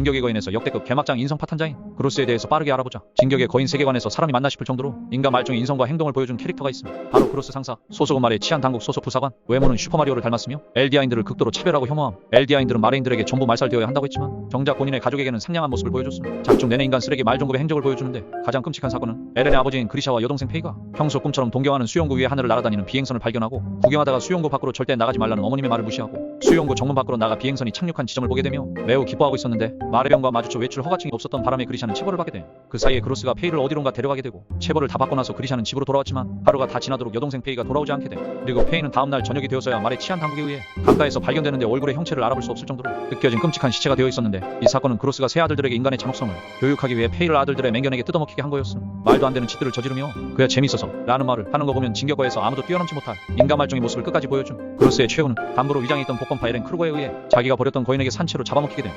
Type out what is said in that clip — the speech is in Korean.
진격의 거인에서 역대급 개막장 인성 파탄자인 그로스에 대해서 빠르게 알아보자. 진격의 거인 세계관에서 사람이 맞나 싶을 정도로 인간 말중의 인성과 행동을 보여준 캐릭터가 있습니다. 바로 그로스 상사. 소속은 말의 치안 당국 소속 부사관. 외모는 슈퍼마리오를 닮았으며 엘디아인들을 극도로 차별하고 혐오함. 엘디아인들은 마레인들에게 전부 말살되어야 한다고 했지만 정작 본인의 가족에게는 상냥한 모습을 보여줬습니다. 작중 내내 인간 쓰레기 말종급의 행적을 보여주는데 가장 끔찍한 사건은 에렌의 아버지인 그리샤와 여동생 페이가 평소 꿈처럼 동경하는 수용구 위에 하늘을 날아다니는 비행선을 발견하고 구경하다가 수용구 밖으로 절대 나가지 말라는 어머님의 말을 무시하고 수용구 정문 밖으로 나가 비행선이 착륙한 지점을 보게 되며 매우 기뻐하고 있었는데 마레병과 마주쳐 외출 허가증이 없었던 바람에 그리샤는 체벌을 받게 돼. 그 사이에 그로스가 페이를 어디론가 데려가게 되고 체벌을 다 받고 나서 그리샤는 집으로 돌아왔지만 하루가 다 지나도록 여동생 페이가 돌아오지 않게 돼. 그리고 페이는 다음날 저녁이 되어서야 말의 치안 당국에 의해 강가에서 발견되는데 얼굴의 형체를 알아볼 수 없을 정도로 느껴진 끔찍한 시체가 되어 있었는데 이 사건은 그로스가 새 아들들에게 인간의 잔혹성을 교육하기 위해 페이를 아들들의 맹견에게 뜯어먹히게 한 거였음. 말도 안 되는 짓들을 저지르며 그야 재밌어서 라는 말을 하는 거 보면 진격거에서 아무도 뛰어넘지 못할 인간 말종의 모습을 끝까지 보여준 그로스의 최후는 담보로 위장해 있던 복권 파일엔 크루거에 의해 자기가 버렸던 거인에게 산채로 잡아먹히게 된